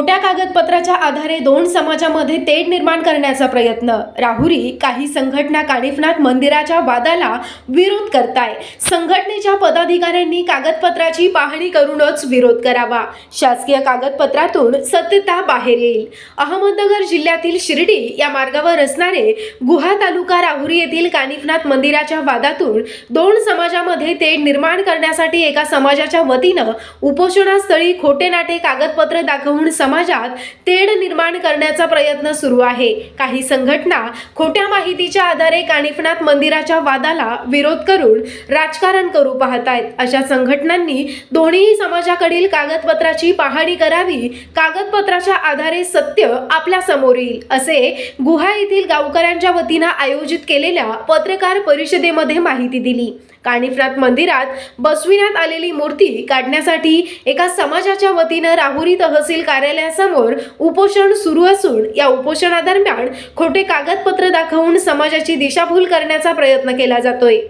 खोट्या कागदपत्राच्या आधारे दोन समाजामध्ये तेढ निर्माण करण्याचा प्रयत्न. राहुरी काही संघटना कानिफनाथ मंदिराच्या वादाला विरोध करताय. संघटनेच्या पदाधिकाऱ्यांनी कागदपत्राची पाहणी करूनच विरोध करावा. शासकीय कागदपत्रातून सत्यता बाहेर येईल. अहमदनगर जिल्ह्यातील शिर्डी या मार्गावर असणारे गुहा तालुका राहुरी येथील कानिफनाथ मंदिराच्या वादातून दोन समाजामध्ये तेढ निर्माण करण्यासाठी एका समाजाच्या वतीनं उपोषणास्थळी खोटे नाटे कागदपत्र दाखवून समाजात तेढ निर्माण करण्याचा प्रयत्न सुरू आहे. काही संघटना खोट्या माहितीच्या आधारे कानिफनाथ मंदिराच्या वादाला विरोध करून राजकारण करू पाहतायत. अशा संघटनांनी दोन्ही समाजाकडील कागदपत्राची पाहणी करावी कागदपत्राच्या आधारे सत्य आपल्यासमोर येईल असे गुहा येथील गावकऱ्यांच्या वतीनं आयोजित केलेल्या पत्रकार परिषदेमध्ये माहिती दिली. कानिफनाथ मंदिरात बसविण्यात आलेली मूर्ती काढण्यासाठी एका समाजाच्या वतीनं राहुरी तहसील कार्यालयासमोर उपोषण सुरू असून या उपोषणादरम्यान खोटे कागदपत्र दाखवून समाजाची दिशाभूल करण्याचा प्रयत्न केला जातोय.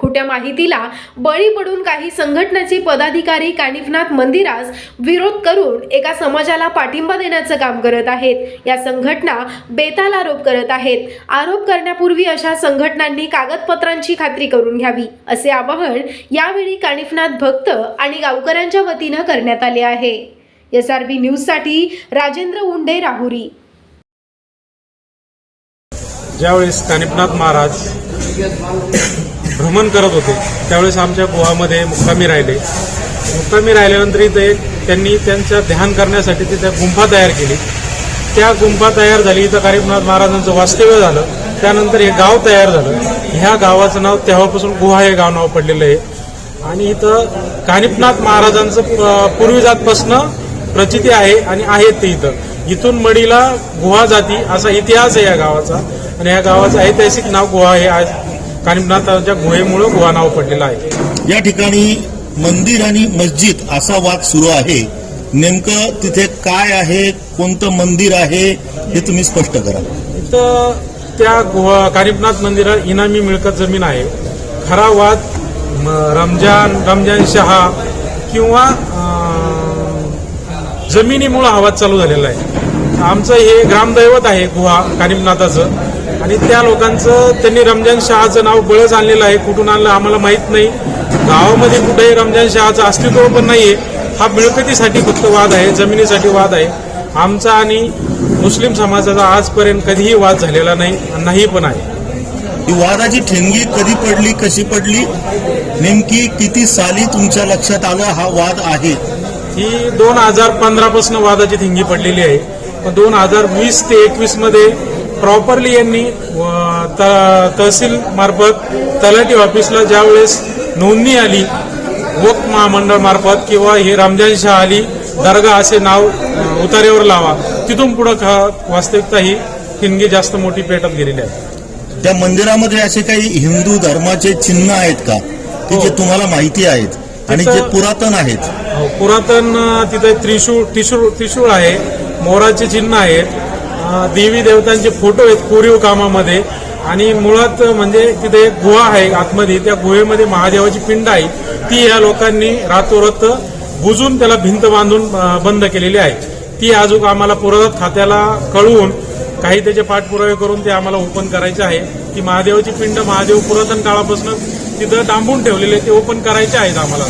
खोट्या माहितीला बळी पडून काही संघटनेचे पदाधिकारी कानिफनाथ मंदिरास विरोध करून एका समाजाला पाठिंबा देण्याचं काम करत आहेत. या संघटना बेताल आरोप करत आहेत. आरोप करण्यापूर्वी अशा संघटनांनी कागदपत्रांची खात्री करून घ्यावी असे आवाहन यावेळी कानिफनाथ भक्त आणि गावकऱ्यांच्या वतीनं करण्यात आले आहे. एस आर बी न्यूजसाठी राजेंद्र उंडे राहुरी. ज्यावेळेस कानिपनाथ महाराज भ्रमण करत होते. त्यावेळेस आमच्या गुहामध्ये मुक्कामी राहिले. मुक्कामी राहिल्यानंतर इथे त्यांनी त्यांच्या ध्यान करण्यासाठी तिथे गुंफा तयार केली. त्या गुंफा तयार झाली. इथं गरीबनाथ महाराजांचं वास्तव्य झालं. त्यानंतर हे गाव तयार झालं. ह्या गावाचं नाव तेव्हापासून गुहा हे गाव नाव पडलेलं आहे. आणि इथं कानिपनाथ महाराजांचं प- पूर्वीजातपासनं प्रचिती आहे आणि आहेत ते इथं. इथून मडीला गुहा जाती असा इतिहास आहे या गावाचा. आणि या गावाचं ऐतिहासिक नाव गुहा हे आज कानिपनाथाच्या गुहेमुळं गुहा नाव पडलेलं आहे. या ठिकाणी मंदिर आणि मस्जिद असा वाद सुरू आहे. नेमकं तिथे काय आहे कोणतं मंदिर आहे हे तुम्ही स्पष्ट करा. इथं त्या गुहा कानिपनाथ मंदिरात इनामी मिळकत जमीन आहे. खरा वाद रमजान रमजान शहा किंवा जमिनीमुळं आवाज चालू झालेला आहे. आमचं हे ग्रामदैवत आहे गुहा कानिपनाथाचं आणि त्या लोकांचं त्यांनी रमजान शहाचं नाव बळच आणलेलं आहे. कुठून आणलं आम्हाला माहीत नाही. गावामध्ये कुठेही रमजान शहाचं अस्तित्व पण नाहीये. हा मिळकतीसाठी फक्त वाद आहे जमिनीसाठी वाद आहे. आमचा आणि मुस्लिम समाजाचा आजपर्यंत कधीही वाद झालेला नाही नाही पण आहे. वादाची ठेंगी कधी पडली कशी पडली? नेमकी किती साली तुमच्या लक्षात आलं हा वाद आहे? ही दोन हजार पंधरा पासून वादाची थिंगी पडलेली आहे. पण दोन हजार वीस ते एकवीसमध्ये प्रॉपरली यांनी तहसील मार्फत तलाठी ऑफिसला ज्यावेळेस नोंदणी आली वक महामंडळ मार्फत किंवा हे रमजान शाह आली दर्गा असे नाव अं, उतार्यावर लावा तिथून पुढं वास्तविकता ही ठिणगी जास्त मोठी पेटत गेलेली आहे. त्या मंदिरामध्ये असे काही हिंदू धर्माचे चिन्ह आहेत का? की जे तुम्हाला माहिती आहेत आणि जे पुरातन आहेत? हो, पुरातन तिथे त्रिशूळ त्रिशूळ त्रिशूळ आहे मोराचे चिन्ह आहेत देवी देवतांचे फोटो आहेत कोरीव कामामध्ये. आणि मुळात म्हणजे तिथे एक गुहा आहे आतमध्ये. त्या गुहेमध्ये महादेवाची पिंड आहे. ती या लोकांनी रातोरात बुजून त्याला भिंत बांधून बंद केलेली आहे. ती अजून आम्हाला पुरातत्व खात्याला कळवून काही त्याचे पाठपुरावे करून ते आम्हाला ओपन करायचे आहे. ती महादेवाची पिंड महादेव पुरातन काळापासून तिथं डांबून ठेवलेले ते ओपन करायचे आहेत आम्हाला.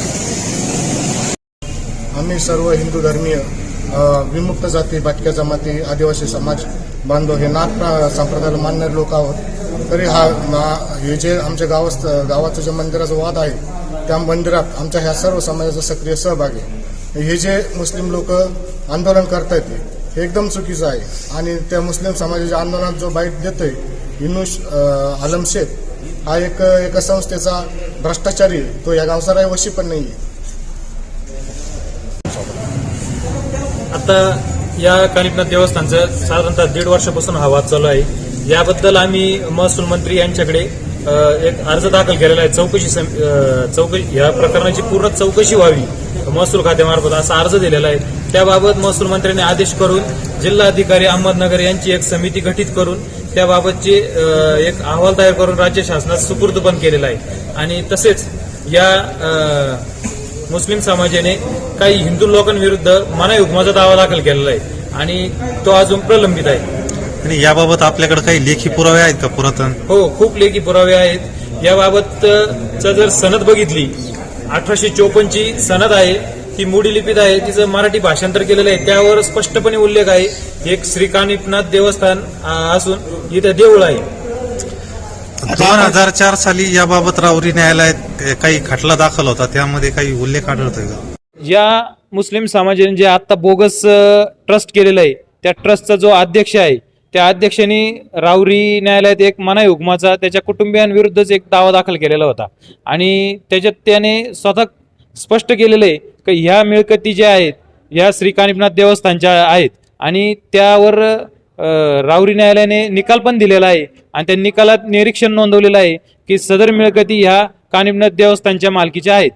आम्ही सर्व हिंदू धर्मीय विमुक्त जाती भटक्या जमाती आदिवासी समाज बांधव हे नाथ संप्रदायाला मानणारे लोक आहोत. तरी हा मा- हे जे आमच्या गावात गावाचं जे मंदिराचा वाद आहे त्या मंदिरात आमच्या ह्या सर्व समाजाचा सक्रिय सहभाग आहे. हे जे मुस्लिम लोक आंदोलन करतायत हे एकदम चुकीचं आहे. आणि त्या मुस्लिम समाजाच्या आंदोलनात जो बाईट देतोय युनुस आलम शेख हा एक एका संस्थेचा भ्रष्टाचारी आहे. तो या गावचा रहिवाशी पण नाही आहे आता या कानिपनाथ देवस्थानचं साधारणतः दीड वर्षापासून हा वाद चालू आहे. याबद्दल आम्ही महसूल मंत्री यांच्याकडे एक अर्ज दाखल केलेला आहे. चौकशी सम- चौकशी या प्रकरणाची पूर्ण चौकशी व्हावी महसूल खात्यामार्फत असा अर्ज दिलेला आहे. त्याबाबत महसूल मंत्र्यांनी आदेश करून जिल्हाधिकारी अहमदनगर यांची एक समिती गठीत करून त्याबाबतचे एक अहवाल तयार करून राज्य शासनात सुपूर्द पण केलेला आहे. आणि तसेच या मुस्लिम समाजाने काही हिंदू लोकांविरुद्ध मनाई हुकमाचा दावा दाखल केलेला आहे आणि तो अजून प्रलंबित आहे. आणि याबाबत आपल्याकडे काही लेखी पुरावे आहेत का पुरातन? हो खूप लेखी पुरावे आहेत. याबाबतचं जर सनद बघितली अठराशे चोपन्नची सनद आहे ती मोडी लिपीत आहे तिचं मराठी भाषांतर केलेलं आहे त्यावर स्पष्टपणे उल्लेख आहे. एक श्री कानिपनाथ देवस्थान असून इथं देऊळ आहे. दोन हजार चार साली याबाबत राऊरी न्यायालयात काही खटला दाखल होता त्यामध्ये काही उल्लेख आढळतोय का? या मुस्लिम समाजाने जे आता बोगस ट्रस्ट केलेलं आहे त्या ट्रस्टचा जो अध्यक्ष आहे त्या अध्यक्षांनी राऊरी न्यायालयात एक मनाई हुकमाचा त्याच्या कुटुंबियांविरुद्धच एक दावा दाखल केलेला होता. आणि त्याच्यात त्याने स्वतः स्पष्ट केलेलं आहे की ह्या मिळकती ज्या आहेत ह्या श्री कानिपनाथ देवस्थानच्या आहेत आणि त्यावर अ, राऊरी न्यायालयाने निकाल पण दिलेला आहे. आणि त्या निकालात निरीक्षण नोंदवलेलं आहे की सदर मिळकती ह्या कानिपनाथ देवस्थानच्या मालकीच्या आहेत.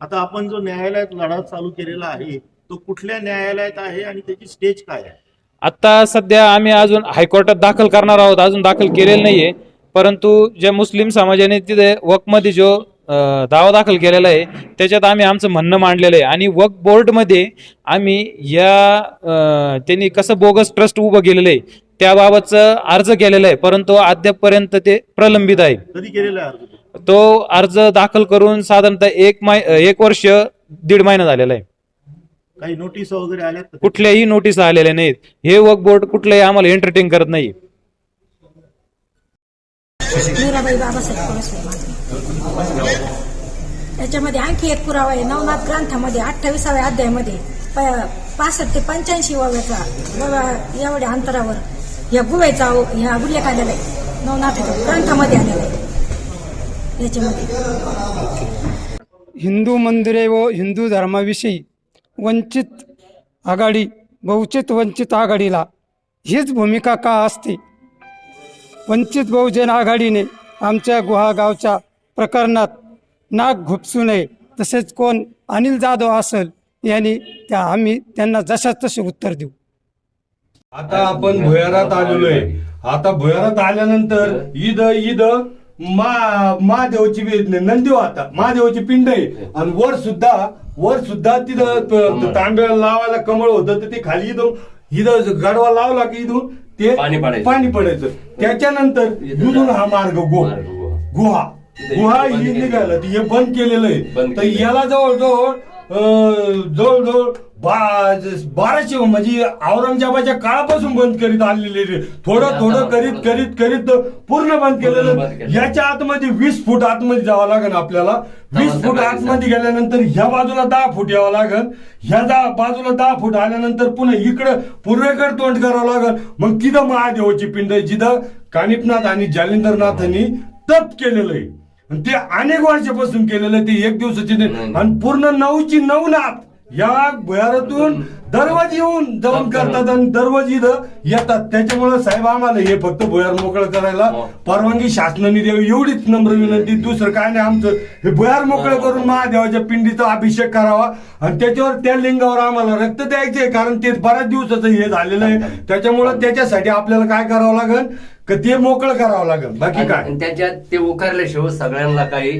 आता आपण जो न्यायालयात लढा चालू केलेला आहे तो कुठल्या न्यायालयात आहे आणि त्याची स्टेज काय आहे? आता सध्या आम्ही अजून हायकोर्टात दाखल करणार आहोत अजून दाखल केलेलं नाहीये. परंतु ज्या मुस्लिम समाजाने तिथे वकमध्ये जो दावा दाखल केलेला आहे त्याच्यात आम्ही आमचं म्हणणं मांडलेलं आहे. आणि वक बोर्डमध्ये आम्ही या त्यांनी कसं बोगस ट्रस्ट उभं केलेलं आहे त्याबाबतचं अर्ज केलेला आहे परंतु अद्यापपर्यंत ते प्रलंबित आहे. कधी केलेला आहे अर्ज? तो? तो अर्ज दाखल करून साधारणतः एक माय एक वर्ष दीड महिना झालेला आहे. काही नोटीस वगैरे आल्यात का? कुठल्याही नोटीस आलेल्या नाहीत. हे वर्क बोर्ड कुठल्याही आम्हाला एंटरटेन करत नाही. मीराबाई बाबासाहेब कळसवे माझं याच्यामध्ये आणखी एक पुरावा आहे. नवनाथ ग्रंथामध्ये अठ्ठावीसाव्या अध्यायामध्ये प- पासष्ट ते पंच्याऐंशी वव्याचा एवढ्या अंतरावर. या गुव्याचा ह्या उल्लेख आलेला आहे नवनाथाच्या ग्रंथामध्ये आलेला आहे. याच्यामध्ये. हिंदू मंदिरे व हिंदू धर्माविषयी वंचित आघाडी बहुचित वंचित आघाडीला हीच भूमिका का असते? वंचित बहुजन आघाडीने आमच्या गुहागावच्या प्रकरणात नाक घुपसू नये तसेच कोण अनिल जाधव असेल यांनी त्या आम्ही त्यांना जशाच तसे उत्तर देऊ. आता आपण भुयारात आलेलो आहे आता भुयारात आल्यानंतर ईद ईद मा महादेवची नंदीव आता महादेवाची पिंड आहे. आणि वर सुद्धा वर सुद्धा तिथं तांब्या लावायला कमळ होतं तर ते खाली इथून इथं गडवा लावला की इथून ते पाणी पडायचं. त्याच्यानंतर इथून हा मार्ग गुहा. गुहा. इथे गुहा ही निघालं. ते हे बंद केलेलं आहे. तर. याला जवळजवळ जवळजवळ बा- बाराशे म्हणजे औरंगजेबाच्या काळापासून बंद करीत आलेले. थोडं थोडं करीत करीत करीत पूर्ण बंद केलेलं. याच्या आतमध्ये वीस फूट आतमध्ये जावं लागेल आपल्याला. वीस फूट आतमध्ये गेल्यानंतर ह्या बाजूला दहा फूट यावं लागेल ह्या दहा बाजूला दहा फूट आल्यानंतर पुन्हा इकडं पूर्वेकडे तोंड करावं लागेल मग तिथं महादेवाची पिंड जिथं कानिपनाथ आणि जालिंदरनाथांनी तप केलेलं आहे. आणि ते अनेक वर्षापासून केलेलं. ते एक दिवसाची नाही आणि पूर्ण नऊची नऊ नाथ या भुयारातून दरवाज येऊन जाऊन करतात आणि दरवाज इथं येतात. त्याच्यामुळे साहेब आम्हाला हे फक्त भुयार मोकळं करायला परवानगी शासनाने द्यावी एवढीच नम्र विनंती. दुसरं काय नाही आमचं हे भुयार मोकळं करून महादेवाच्या पिंडीचा अभिषेक करावा. आणि त्याच्यावर त्या लिंगावर आम्हाला रक्त द्यायचंय कारण ते बऱ्याच दिवसाचं हे झालेलं आहे. त्याच्यामुळे त्याच्यासाठी आपल्याला काय करावं लागेल का ते मोकळं करावं लागेल बाकी काय? त्याच्यात ते उकारल्याशिवाय सगळ्यांना काही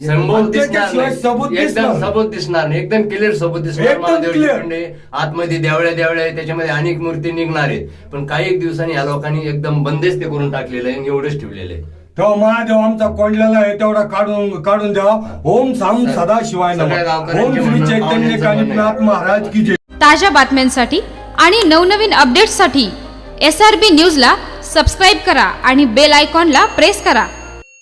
दिसणार नाही सबूत एकदम दिसणार. सबूत दिसणार नाही एकदम क्लिअर सबूत दिसणार एकदम महादेवाची clear. पिंड आहे. आतमध्ये देवळ्या देवळ्या आहे, त्याच्यामध्ये अनेक मूर्ती निघणार आहेत पण काही एक दिवसांनी या लोकांनी एकदम बंदेच ते करून टाकलेलं आहे आणि एवढंच ठेवलेलं आहे तेव्हा महादेव आमचा कोंडलेला आहे तेवढा काढून काढून द्यावा ओम साम सदा शिवाय नमः. सगळ्या गावकऱ्यांचे ओम श्री म्हणणं, चैतन्य पाहुण्यांचं म्हणणं कानिपनाथ आहे. महाराज की जय ताज्या बातम्यांसाठी आणि नवनवीन अपडेट्ससाठी एस आर बी न्यूजला सबस्क्राईब करा आणि बेल आयकॉनला प्रेस करा